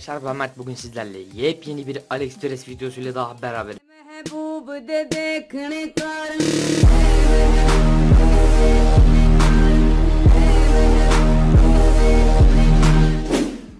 arkadaşlar ben Mert bugün sizlerle yepyeni bir AliExpress videosuyla daha beraber.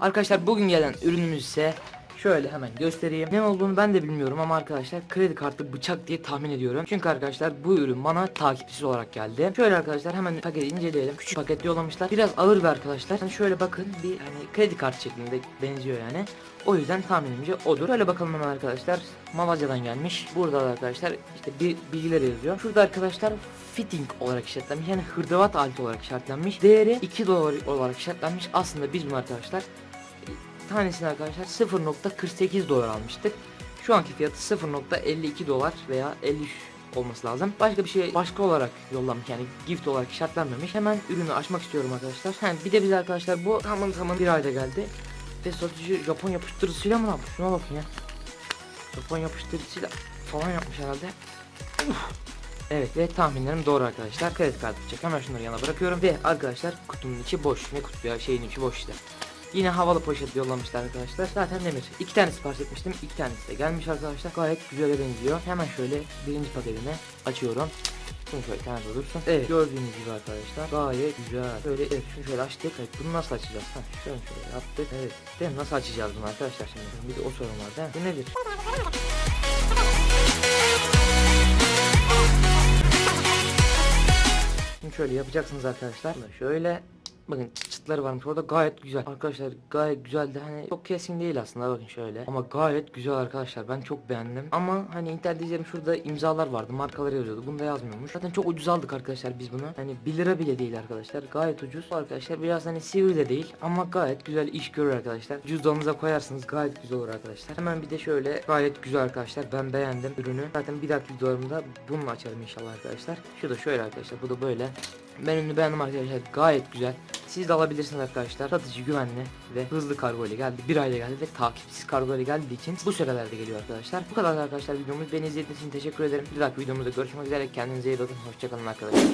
arkadaşlar bugün gelen ürünümüz ise şöyle hemen göstereyim. Ne olduğunu ben de bilmiyorum ama arkadaşlar kredi kartı bıçak diye tahmin ediyorum. Çünkü arkadaşlar bu ürün bana takipçisi olarak geldi. Şöyle arkadaşlar hemen paketi inceleyelim. Küçük paket yollamışlar. Biraz ağır bir arkadaşlar. Hani şöyle bakın bir hani kredi kartı şeklinde benziyor yani. O yüzden tahminimce odur. Öyle bakalım hemen arkadaşlar. Malazya'dan gelmiş. Burada da arkadaşlar işte bir bilgiler yazıyor. Şurada arkadaşlar fitting olarak işaretlenmiş. Yani hırdavat aleti olarak işaretlenmiş. Değeri 2 dolar olarak işaretlenmiş. Aslında biz bunu arkadaşlar tanesini arkadaşlar 0.48 dolar almıştık. Şu anki fiyatı 0.52 dolar veya 53 olması lazım. Başka bir şey başka olarak yollamış yani gift olarak işaretlenmemiş. Hemen ürünü açmak istiyorum arkadaşlar. He, bir de bize arkadaşlar bu tamam tamam bir ayda geldi. Ve satıcı Japon yapıştırıcısıyla mı yapmış? Şuna bakın ya. Japon yapıştırıcısıyla falan yapmış herhalde. Uf. Evet ve tahminlerim doğru arkadaşlar. Kredi kartı çek. Hemen şunları yana bırakıyorum. Ve arkadaşlar kutunun içi boş. Ne kutu ya şeyin içi boş işte. Yine havalı poşet yollamışlar arkadaşlar. Zaten demir. İki tane sipariş etmiştim. İki tanesi de gelmiş arkadaşlar. Gayet güzele benziyor. Hemen şöyle birinci paketini açıyorum. Şunu şöyle kenarda dursun. Evet gördüğünüz gibi arkadaşlar gayet güzel. Böyle evet şunu şöyle açtık. Evet bunu nasıl açacağız? Ha şöyle şöyle yaptık. Evet. Değil mi? Nasıl açacağız bunu arkadaşlar şimdi? Bir de o sorun var değil mi? Bu nedir? Şimdi şöyle yapacaksınız arkadaşlar. Şöyle Bakın çıt çıtları varmış orada gayet güzel. Arkadaşlar gayet güzel de hani çok kesin değil aslında bakın şöyle. Ama gayet güzel arkadaşlar ben çok beğendim. Ama hani internette izledim şurada imzalar vardı markaları yazıyordu. Bunda yazmıyormuş. Zaten çok ucuz aldık arkadaşlar biz bunu. Hani 1 lira bile değil arkadaşlar. Gayet ucuz. Arkadaşlar biraz hani sivri de değil ama gayet güzel iş görür arkadaşlar. Cüzdanınıza koyarsınız gayet güzel olur arkadaşlar. Hemen bir de şöyle gayet güzel arkadaşlar. Ben beğendim ürünü. Zaten bir dahaki videolarımda bununla açarım inşallah arkadaşlar. Şu da şöyle arkadaşlar. Bu da böyle. Ben ürünü beğendim arkadaşlar. Gayet güzel. Siz de alabilirsiniz arkadaşlar. Satıcı güvenli ve hızlı kargo ile geldi. Bir ayda geldi ve takipsiz kargo ile geldiği için bu sürelerde geliyor arkadaşlar. Bu kadar arkadaşlar videomuz. Beni izlediğiniz için teşekkür ederim. Bir dahaki videomuzda görüşmek üzere. Kendinize iyi bakın. Hoşçakalın arkadaşlar.